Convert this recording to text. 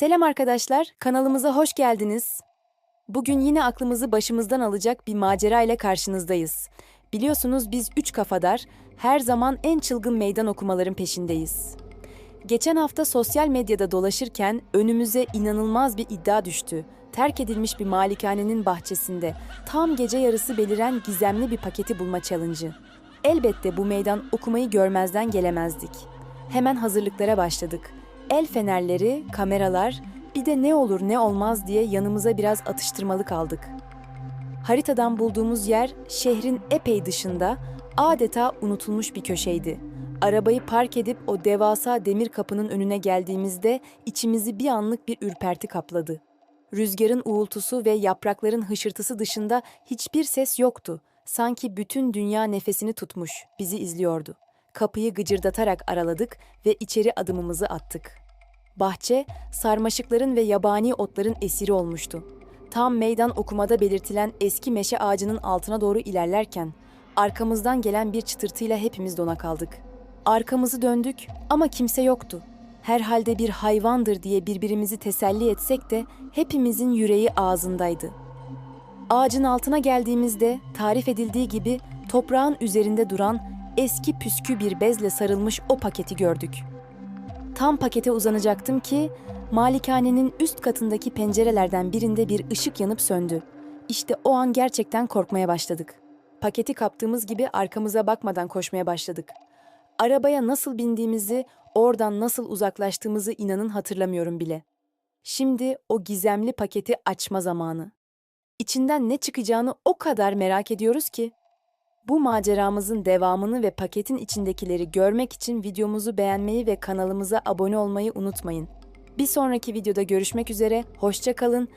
Selam arkadaşlar, kanalımıza hoş geldiniz. Bugün yine aklımızı başımızdan alacak bir macera ile karşınızdayız. Biliyorsunuz biz üç kafadar, her zaman en çılgın meydan okumaların peşindeyiz. Geçen hafta sosyal medyada dolaşırken önümüze inanılmaz bir iddia düştü. Terk edilmiş bir malikanenin bahçesinde tam gece yarısı beliren gizemli bir paketi bulma challenge'ı. Elbette bu meydan okumayı görmezden gelemezdik. Hemen hazırlıklara başladık. El fenerleri, kameralar, bir de ne olur ne olmaz diye yanımıza biraz atıştırmalık aldık. Haritadan bulduğumuz yer şehrin epey dışında, adeta unutulmuş bir köşeydi. Arabayı park edip o devasa demir kapının önüne geldiğimizde içimizi bir anlık bir ürperti kapladı. Rüzgarın uğultusu ve yaprakların hışırtısı dışında hiçbir ses yoktu. Sanki bütün dünya nefesini tutmuş, bizi izliyordu. Kapıyı gıcırdatarak araladık ve içeri adımımızı attık. Bahçe, sarmaşıkların ve yabani otların esiri olmuştu. Tam meydan okumada belirtilen eski meşe ağacının altına doğru ilerlerken, arkamızdan gelen bir çıtırtıyla hepimiz dona kaldık. Arkamızı döndük ama kimse yoktu. Herhalde bir hayvandır diye birbirimizi teselli etsek de hepimizin yüreği ağzındaydı. Ağacın altına geldiğimizde tarif edildiği gibi toprağın üzerinde duran eski püskü bir bezle sarılmış o paketi gördük. Tam pakete uzanacaktım ki malikanenin üst katındaki pencerelerden birinde bir ışık yanıp söndü. İşte o an gerçekten korkmaya başladık. Paketi kaptığımız gibi arkamıza bakmadan koşmaya başladık. Arabaya nasıl bindiğimizi, oradan nasıl uzaklaştığımızı inanın hatırlamıyorum bile. Şimdi o gizemli paketi açma zamanı. İçinden ne çıkacağını o kadar merak ediyoruz ki. Bu maceramızın devamını ve paketin içindekileri görmek için videomuzu beğenmeyi ve kanalımıza abone olmayı unutmayın. Bir sonraki videoda görüşmek üzere, hoşça kalın